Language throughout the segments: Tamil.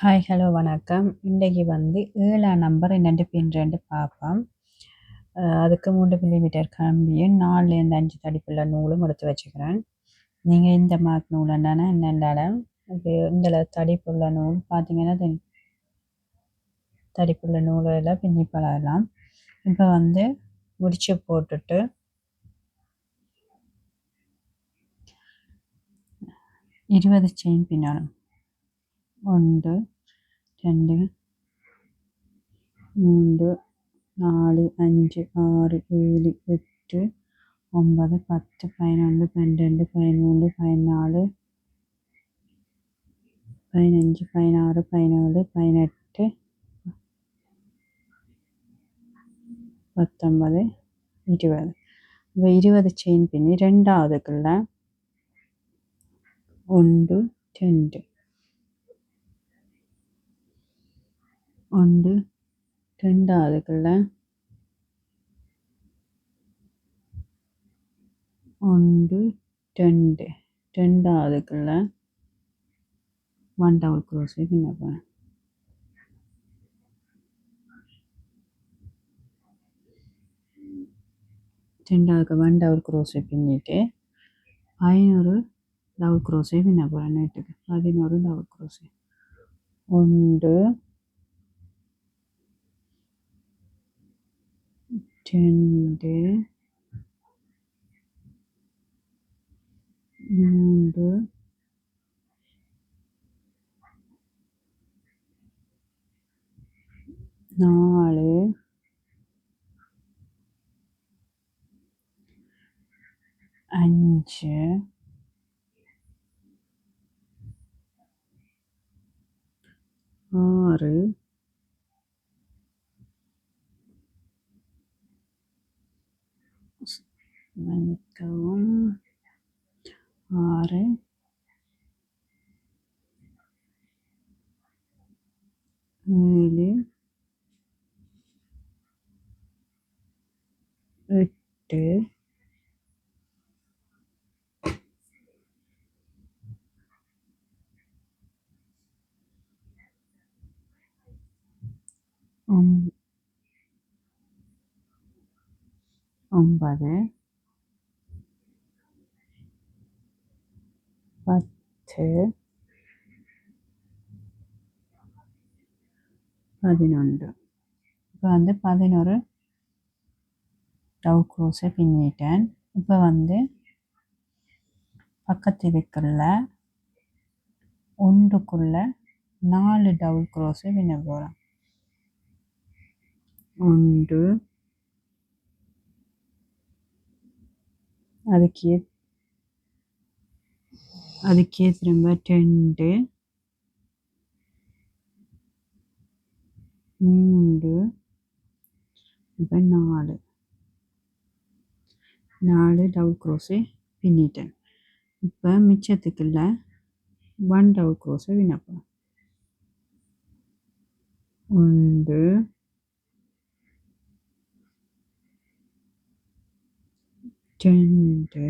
ஹாய் ஹலோ வணக்கம். இன்றைக்கு வந்து ஏழாம் நம்பர் என்னென்று பின்னுறேன்ட்டு பார்ப்போம். அதுக்கு மூன்று மில்லிமீட்டர் கம்பியும் நாலுலேருந்து அஞ்சு தடிப்புள்ள நூலும் எடுத்து வச்சுக்கிறேன். நீங்கள் இந்த மார்க் நூல் என்னென்னா என்னென்ன இது இந்த தடிப்புள்ள நூல் பார்த்தீங்கன்னா தடிப்புள்ள நூலெல்லாம் பின்னி பழகலாம். இப்போ வந்து முடிச்சு போட்டுட்டு இருபது செயின் பின்னணும். ஒன்று ரெண்டு மூன்று நாலு அஞ்சு ஆறு ஏழு எட்டு ஒன்பது பத்து பதினொன்று பன்னிரெண்டு பதிமூன்று பதினாலு பதினஞ்சு பதினாறு பதினேழு பதினெட்டு பத்தொன்பது இருபது இப்போ இருபது செயின் பின்னி ரெண்டாவதுக்குள்ள ஒன்று ரெண்டு ஒன்று ரெண்டாவதுக்குள்ள ஒன்று ரெண்டு. ரெண்டாவதுக்குள்ள ஒன் டபுள் க்ரோஸே பின்ன போகிறேன் ரெண்டாவதுக்கு ஒன் டபுள் க்ரோஸை பின்னிட்டு பதினோரு டபுள் க்ரோஸே பின்ன போகிறேன் நேற்றுக்கு. பதினோரு டபுள் க்ரோஸே ஒன்று ரெண்டு மூன்று நாலு அஞ்சு ஆறு மன்னிக்கவும். ஆறு. ஏழு. எட்டு. ஒன்பது பத்து பதினொன்று இப்போ வந்து பதினொரு டவு க்ரோஸை பின்னிட்டேன் இப்போ வந்து பக்கத்து இருக்கிற ஒன்றுக்குள்ள நாலு டபுள் க்ரோஸை பின்ன போகிறேன் ஒன்று அதுக்கு அதுக்கே திரும்ப ரெண்டு மூன்று இப்போ நாலு. நாலு டபுள் க்ரோஸு பின்னிட்டேன் இப்போ மிச்சத்துக்குள்ள ஒன் டபுள் க்ரோஸை பின்னப்போம் ஒன்று ரெண்டு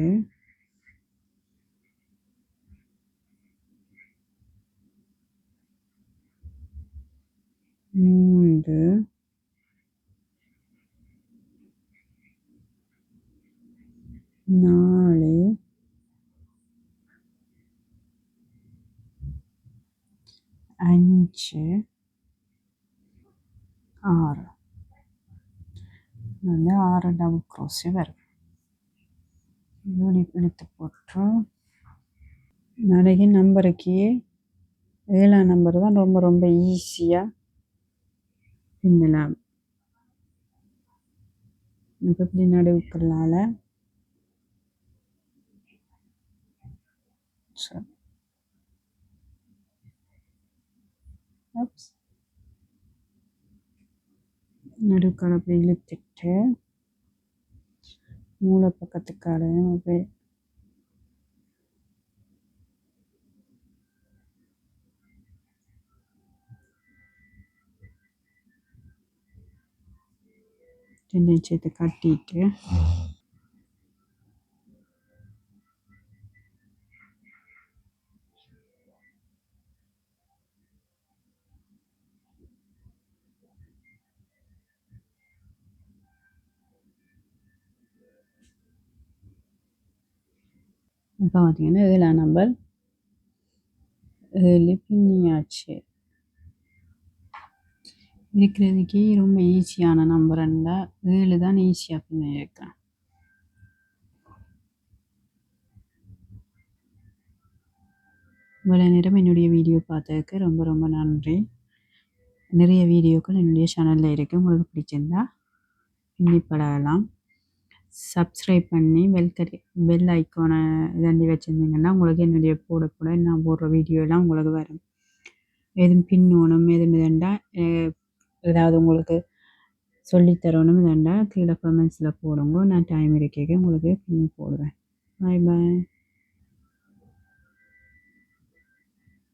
மூன்று. நாலு. அஞ்சு. ஆறு. வந்து ஆறு டபுள் க்ரோஸே வரும். இப்படி இழுத்து போட்டு. நிறைய நம்பருக்கு ஏழாம் நம்பர் தான் ரொம்ப ரொம்ப ஈஸியாக பின்னலாம் இப்போ இப்படி நடுவுக்குள்ளால சரி. நடுக்கால அப்படி இழுத்துட்டு மூளை பக்கத்துக்கால அப்படியே രണ്ടും ചെയ്ത് കട്ടിയിട്ട്. பார்த்தீங்கன்னா നമ്പർ. நம்ம இருக்கிறதுக்கே ரொம்ப ஈஸியான நம்பர் நம்பர்ண்டா ஏழு தான் ஈஸியாக பண்ணியிருக்கேன் இருக்கேன் இவ்வளோ நேரம் என்னுடைய வீடியோ பார்த்ததுக்கு ரொம்ப ரொம்ப நன்றி. நிறைய வீடியோக்கள் என்னுடைய சேனலில் இருக்குது உங்களுக்கு பிடிச்சிருந்தா பின்னி சப்ஸ்கிரைப் பண்ணி பெல் கரி பெல் ஐக்கானை இதாண்டி வச்சுருந்தீங்கன்னா உங்களுக்கு என்னுடைய போட போட நான் போடுற வீடியோ எல்லாம் உங்களுக்கு வரும். எதுவும் பின்னணும் எதுவும் இதண்டா ஏதாவது உங்களுக்கு சொல்லித்தரணும் வேண்டாம் கீழே கமெண்ட்ஸில் போடுங்க. நான் டைம் இருக்க உங்களுக்கு பின்னி போடுவேன். பாய் பாய்